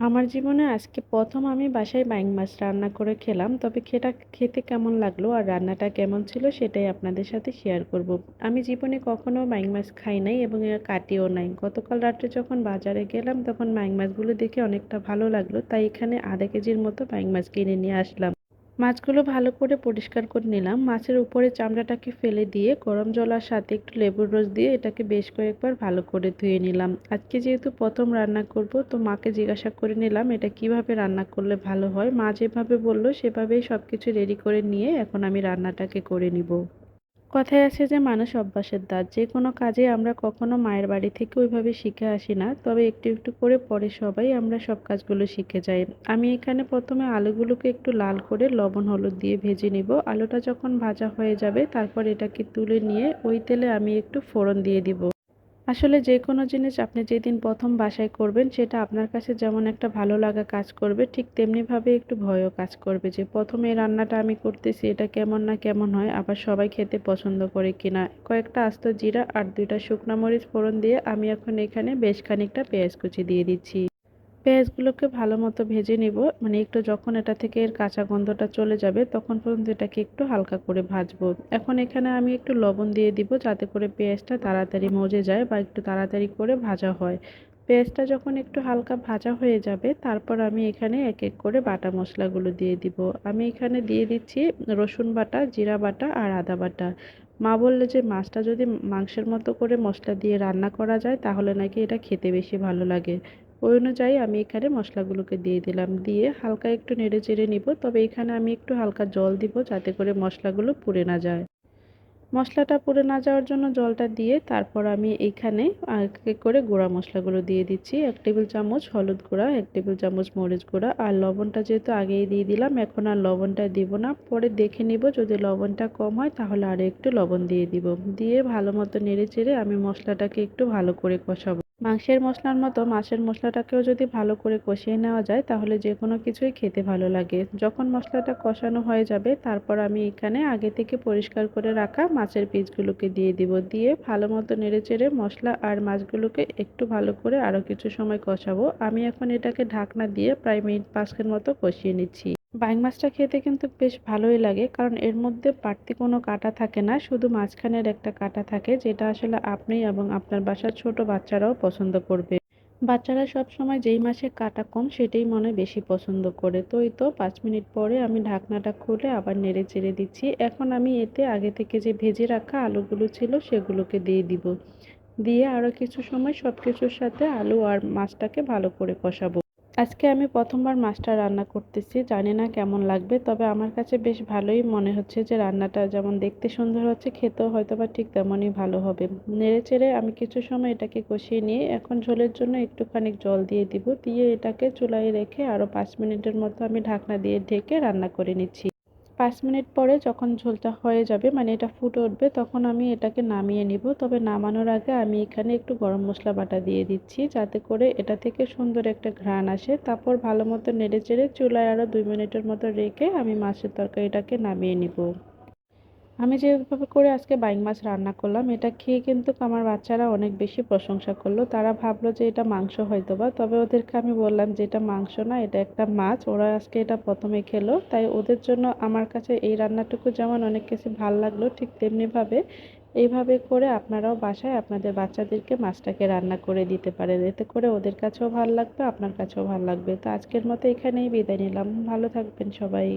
আমার জীবনে আজকে প্রথম আমি বাসায় বাইং মাছ রান্না করে খেলাম, তবে খেটা, খেতে কেমন লাগল আর রান্নাটা কেমন ছিল সেটাই আপনাদের সাথে শেয়ার করব। আমি জীবনে কখনো বাইং মাছ খাই নাই এবং এর কাটিও নাই গতকাল রাত্রে যখন বাজারে গেলাম, তখন বাইং মাছগুলো দেখে অনেকটা ভালো লাগল, তাই এখানে আধা কেজির মতো বাইং মাছ কিনে নিয়ে আসলাম মাছগুলো ভালো করে পরিষ্কার করে নিলাম। মাছের উপরে চামড়াটাকে ফেলে দিয়ে গরম জল আর সাথে একটু লেবুর রস দিয়ে এটাকে বেশ কয়েকবার ভালো করে ধুয়ে নিলাম। আজকে যেহেতু প্রথম রান্না করব, তো মাকে জিজ্ঞাসা করে নিলাম, এটা কীভাবে রান্না করলে ভালো হয়? মা যেভাবে বলল, সেভাবেই সব কিছু রেডি করে নিয়ে এখন আমি রান্নাটাকে করে নিব। কথায় আছে যে, মানুষ অভ্যাসের দাঁত। যে কোনো কাজে আমরা কখনো মায়ের বাড়ি থেকে ওইভাবে শিখে আসি না। তবে একটু একটু করে পরে সবাই আমরা সব কাজগুলো শিখে যাই। আমি এখানে প্রথমে আলুগুলোকে একটু লাল করে লবণ, হলুদ দিয়ে ভেজে নিব। আলুটা যখন ভাজা হয়ে যাবে, তারপর এটাকে তুলে নিয়ে ওই তেলে আমি একটু ফোড়ন দিয়ে দিব। আসলে যে কোনো জিনিস আপনি যেদিন প্রথম বাসায় করবেন, সেটা আপনার কাছে যেমন একটা ভালো লাগা কাজ করবে, ঠিক তেমনিভাবে একটু ভয়ও কাজ করবে যে, প্রথমে রান্নাটা আমি করতেছি, এটা কেমন না কেমন হয়, আবার সবাই খেতে পছন্দ করে কিনা? কয়েকটা আস্ত জিরা আর দুইটা শুকনো মরিচ ফোড়ন দিয়ে আমি এখন এখানে বেশ খানিকটা পেঁয়াজ কুচি দিয়ে দিচ্ছি। পেঁয়াজগুলোকে ভালো মতো ভেজে নিব। মানে একটু যখন এটা থেকে এর কাঁচা গন্ধটা চলে যাবে, তখন পর্যন্ত এটাকে একটু হালকা করে ভাজবো। এখন এখানে আমি একটু লবণ দিয়ে দিব যাতে করে পেঁয়াজটা তাড়াতাড়ি মজে যায় বা একটু তাড়াতাড়ি করে ভাজা হয়। পেঁয়াজটা যখন একটু হালকা ভাজা হয়ে যাবে, তারপর আমি এখানে এক এক করে বাটা মশলাগুলো দিয়ে দিব। আমি এখানে দিয়ে দিচ্ছি রসুন বাটা, জিরা বাটা আর আদা বাটা। মা বললে যে, মাছটা যদি মাংসের মতো করে মশলা দিয়ে রান্না করা যায়, তাহলে নাকি এটা খেতে বেশি ভালো লাগে। ওই অনুযায়ী আমি এখানে মশলাগুলোকে দিয়ে দিলাম। দিয়ে হালকা একটু নেড়ে চেড়ে নিব। তবে এখানে আমি একটু হালকা জল দিব যাতে করে মশলাগুলো পুড়ে না যায়। মশলাটা পুড়ে না যাওয়ার জন্য জলটা দিয়ে তারপর আমি এইখানে এক এক করে গুঁড়া মশলাগুলো দিয়ে দিচ্ছি। এক টেবিল চামচ হলুদ গুঁড়া, এক টেবিল চামচ মরিচ গুঁড়া আর লবণটা যেহেতু আগেই দিয়ে দিলাম, এখন আর লবণটা দিব না। পরে দেখে নিব যদি লবণটা কম হয় তাহলে আরও একটু লবণ দিয়ে দিব। দিয়ে ভালো মতো নেড়ে চেড়ে আমি মশলাটাকে একটু ভালো করে কষাবো। মাংসের মশলার মতো মাছের মশলাটাকেও যদি ভালো করে কষিয়ে নেওয়া যায়, তাহলে যে কোনো কিছুই খেতে ভালো লাগে। যখন মশলাটা কষানো হয়ে যাবে, তারপর আমি এখানে আগে থেকে পরিষ্কার করে রাখা মাছের পিসগুলোকে দিয়ে দিব। দিয়ে ভালো মতো নেড়ে চেড়ে মশলা আর মাছগুলোকে একটু ভালো করে আরও কিছু সময় কষাবো। আমি এখন এটাকে ঢাকনা দিয়ে প্রায় মিনিট পাঁচকের মতো কষিয়ে নিচ্ছি। বাইং মাছটা খেতে কিন্তু বেশ ভালোই লাগে, কারণ এর মধ্যে বাড়তি কোনো কাটা থাকে না, শুধু মাঝখানের একটা কাটা থাকে, যেটা আসলে আপনি এবং আপনার বাসার ছোট বাচ্চারাও পছন্দ করবে। বাচ্চারা সব সময় যেই মাসে কাটা কম, সেটাই মনে বেশি পছন্দ করে। তো এই তো পাঁচ মিনিট পরে আমি ঢাকনাটা খুলে আবার নেড়ে চেড়ে দিচ্ছি। এখন আমি এতে আগে থেকে যে ভেজে রাখা আলুগুলো ছিল, সেগুলোকে দিয়ে দিব। দিয়ে আরও কিছু সময় সব কিছুর সাথে আলু আর মাছটাকে ভালো করে কষাবো। আজকে আমি প্রথমবার মাছটা রান্না করতেছি, জানি না কেমন লাগবে, তবে আমার কাছে বেশ ভালোই মনে হচ্ছে যে রান্নাটা যেমন দেখতে সুন্দর হচ্ছে, খেতেও হয়তো বা ঠিক তেমনই ভালো হবে। নেড়ে চেড়ে আমি কিছু সময় এটাকে কষিয়ে নিয়ে এখন ঝোলের জন্য একটুখানি জল দিয়ে দিব, দিয়ে এটাকে চুলায় রেখে আরও পাঁচ মিনিটের মতো আমি ঢাকনা দিয়ে ঢেকে রান্না করে নিচ্ছি। পাঁচ মিনিট পরে যখন ঝোলটা হয়ে যাবে মানে এটা ফুটে উঠবে, তখন আমি এটাকে নামিয়ে নিব। তবে নামানোর আগে আমি এখানে একটু গরম মশলা বাটা দিয়ে দিচ্ছি, যাতে করে এটা থেকে সুন্দর একটা ঘ্রাণ আসে। তারপর ভালো মতো নেড়ে চেড়ে চুলায় আরও দুই মিনিটের মতো রেখে আমি মাছের তরকারিটাকে নামিয়ে নিব। আমি যেভাবে করে আজকে বাইং মাছ রান্না করলাম, এটা খেয়ে কিন্তু আমার বাচ্চারা অনেক বেশি প্রশংসা করল। তারা ভাবলো যে এটা মাংস হয়তো বা তবে ওদেরকে আমি বললাম যে এটা মাংস না, এটা একটা মাছ। ওরা আজকে এটা প্রথমে খেলো, তাই ওদের জন্য আমার কাছে এই রান্নাটুকু যেমন অনেক কিছু ভালো লাগল, ঠিক তেমনিভাবে এইভাবে করে আপনারাও বাসায় আপনাদের বাচ্চাদেরকে মাছটাকে রান্না করে দিতে পারেন। এতে করে ওদের কাছেও ভালো লাগবে, আপনার কাছেও ভালো লাগবে। তো আজকের মতো এখানেই বিদায় নিলাম। ভালো থাকবেন সবাই।